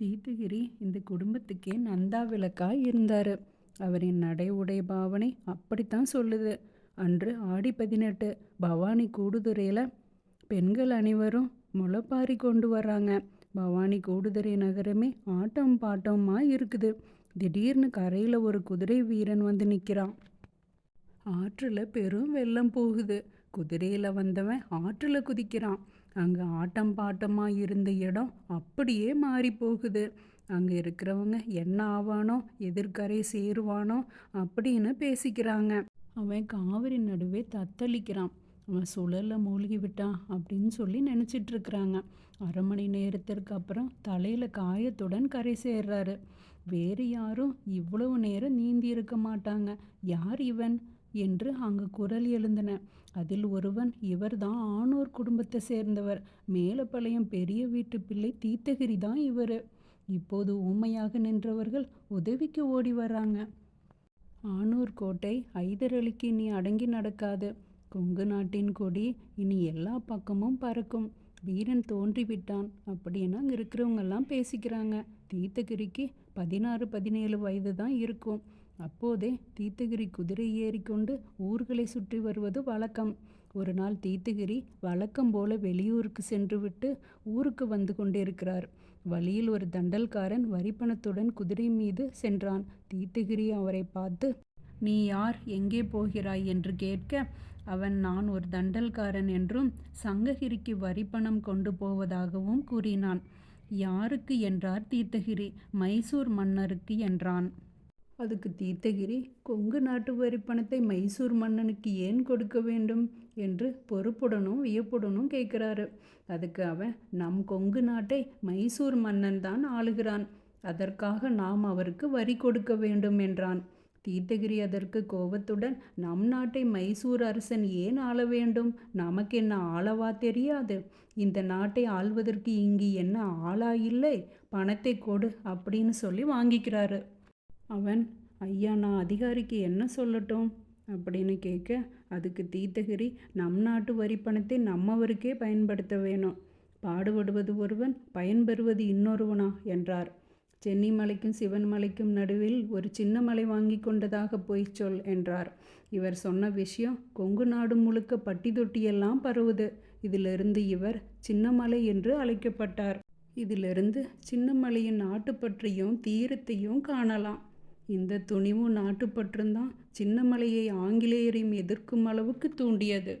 தீர்த்தகிரி இந்த குடும்பத்துக்கே நந்தா விளக்காக இருந்தார். அவரின் நடை உடை பாவனை அப்படித்தான் சொல்லுது. அன்று ஆடி பதினெட்டு பவானி கூடுதுறையில் பெண்கள் அனைவரும் முளைப்பாரி கொண்டு வர்றாங்க. பவானி கூடுதுறை நகரமே ஆட்டம் பாட்டமாக இருக்குது. திடீர்னு கரையில் ஒரு குதிரை வீரன் வந்து நிற்கிறான் ஆற்றில் பெரும் வெள்ளம் போகுது. குதிரையில் வந்தவன் ஆற்றில் குதிக்கிறான். அங்கே ஆட்டம் பாட்டமாக இருந்த இடம் அப்படியே மாறி போகுது. அங்கே இருக்கிறவங்க என்ன ஆவானோ எதிர்கரை சேருவானோ அப்படின்னு பேசிக்கிறாங்க. அவன் காவிரி நடுவே தத்தளிக்கிறான். அவன் சுழலில் மூழ்கி விட்டான் அப்படின்னு சொல்லி நினச்சிட்டு இருக்கிறாங்க அரை மணி நேரத்திற்கு அப்புறம் தலையில் காயத்துடன் கரை சேர்றாரு. வேறு யாரும் இவ்வளவு நேரம் நீந்தி இருக்க மாட்டாங்க. யார் இவன்? என்று அங்கு குரல் எழுந்தன. அதில் ஒருவன் இவர்தான் ஆணூர் குடும்பத்தை சேர்ந்தவர். மேலப்பாளையம் பெரிய வீட்டு பிள்ளை தீர்த்தகிரி தான் இவர். இப்போது ஊமையாக நின்றவர்கள் உதவிக்கு ஓடி வர்றாங்க. ஆணூர் கோட்டை ஐதர் அலிக்கு இனி அடங்கி நடக்காது. கொங்கு நாட்டின் கொடி இனி எல்லா பக்கமும் பறக்கும். வீரன் தோன்றிவிட்டான். அப்படின்னு அங்கே இருக்கிறவங்கெல்லாம் பேசிக்கிறாங்க. தீர்த்தகிரிக்கு பதினாறு பதினேழு வயது தான் இருக்கும். அப்போதே தீர்த்தகிரி குதிரை ஏறிக்கொண்டு ஊர்களை சுற்றி வருவது வழக்கம். ஒரு நாள் தீர்த்தகிரி வழக்கம் போல வெளியூருக்கு சென்றுவிட்டு ஊருக்கு வந்து கொண்டிருக்கிறார். வழியில் ஒரு தண்டல்காரன் வரிப்பணத்துடன் குதிரை மீது சென்றான். தீர்த்தகிரி அவரை பார்த்து நீ யார்? எங்கே போகிறாய்? என்று கேட்க அவன் நான் ஒரு தண்டல்காரன் என்றும் சங்ககிரிக்கு வரிப்பணம் கொண்டு போவதாகவும் கூறினான். யாருக்கு? என்றார் தீர்த்தகிரி மைசூர் மன்னருக்கு என்றான். அதுக்கு தீர்த்தகிரி கொங்கு நாட்டு வரி பணத்தை மைசூர் மன்னனுக்கு ஏன் கொடுக்க வேண்டும்? என்று பொறுப்புடனும் வியப்புடனும் கேட்குறாரு. அதுக்கு அவன் நம் கொங்கு நாட்டை மைசூர் மன்னன் தான் ஆளுகிறான். அதற்காக நாம் அவருக்கு வரி கொடுக்க வேண்டும் என்றான். தீர்த்தகிரி அதற்கு கோபத்துடன் நம் நாட்டை மைசூர் அரசன் ஏன் ஆள வேண்டும்? நமக்கு என்ன ஆளவா தெரியாது. இந்த நாட்டை ஆள்வதற்கு இங்கு என்ன ஆளா இல்லை பணத்தை கொடு அப்படின்னு சொல்லி வாங்கிக்கிறாரு. அவன் ஐயா நான் அதிகாரிக்கு என்ன சொல்லட்டும்? அப்படின்னு கேட்க அதுக்கு தீர்த்தகிரி நம் நாட்டு வரி பணத்தை நம்மவருக்கே பயன்படுத்த வேணும். பாடுபடுவது ஒருவன் பயன்பெறுவது இன்னொருவனா? என்றார். சென்னி மலைக்கும் சிவன் மலைக்கும் நடுவில் ஒரு சின்ன மலை வாங்கி கொண்டதாக போய் சொல் என்றார். இவர் சொன்ன விஷயம் கொங்கு நாடு முழுக்க பட்டி தொட்டியெல்லாம் பரவுது. இதிலிருந்து இவர் சின்னமலை என்று அழைக்கப்பட்டார். இதிலிருந்து சின்னமலையின் நாட்டுப்பற்றியும் தீரத்தையும் காணலாம். இந்த துணிவும் நாட்டுப்பற்றும் தான் சின்னமலையை ஆங்கிலேயரையும் எதிர்க்கும் அளவுக்கு தூண்டியது.